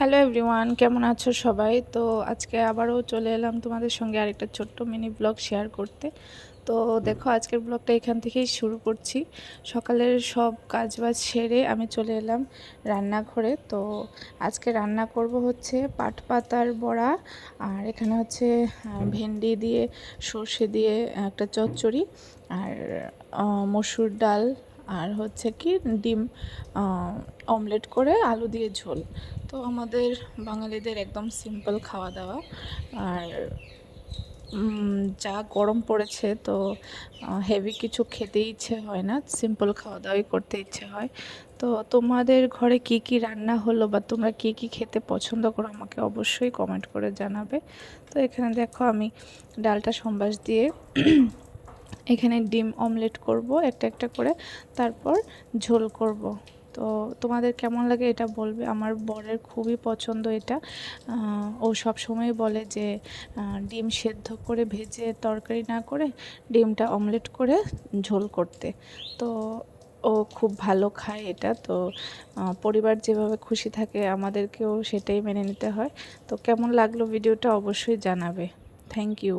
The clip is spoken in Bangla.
হ্যালো এভরিওয়ান কেমন আছো সবাই? তো আজকে আবারও চলে এলাম তোমাদের সঙ্গে আরেকটা ছোট্ট মিনি ব্লগ শেয়ার করতে। তো দেখো, আজকের ব্লগটা এখান থেকেই শুরু করছি। সকালের সব কাজ বাজ সেরে আমি চলে এলাম রান্নাঘরে। তো আজকে রান্না করব হচ্ছে পাট পাতার বড়া আর এখানে হচ্ছে ভেন্ডি দিয়ে, সর্ষে দিয়ে একটা চচ্চড়ি আর মসুর ডাল আর হচ্ছে কি ডিম অমলেট করে আলু দিয়ে ঝোল। তো আমাদের বাঙালিদের একদম সিম্পল খাওয়া দাওয়া। আর যা গরম পড়েছে তো হেভি কিছু খেতে ইচ্ছে হয় না, সিম্পল খাওয়া দাওয়াই করতে ইচ্ছে হয়। তো তোমাদের ঘরে কি কি রান্না হলো বা তোমরা কি কি খেতে পছন্দ করো আমাকে অবশ্যই কমেন্ট করে জানাবে। তো এখানে দেখো আমি ডালটা সম্বাস দিয়ে এখানে ডিম অমলেট করব, একটা একটা করে। তারপর ঝোল করব। তো তোমাদের কেমন লাগে এটা বলবে? আমার বরের খুবই পছন্দ এটা। ও সব সময় বলে যে ডিম সেদ্ধ করে ভেজে তরকারি না করে ডিমটা অমলেট করে ঝোল করতে। তো ও খুব ভালো খায় এটা। তো পরিবার যেভাবে খুশি থাকে আমাদেরকেও সেটাই মেনে নিতে হয়। তো কেমন লাগল ভিডিওটা অবশ্যই জানাবে। Thank you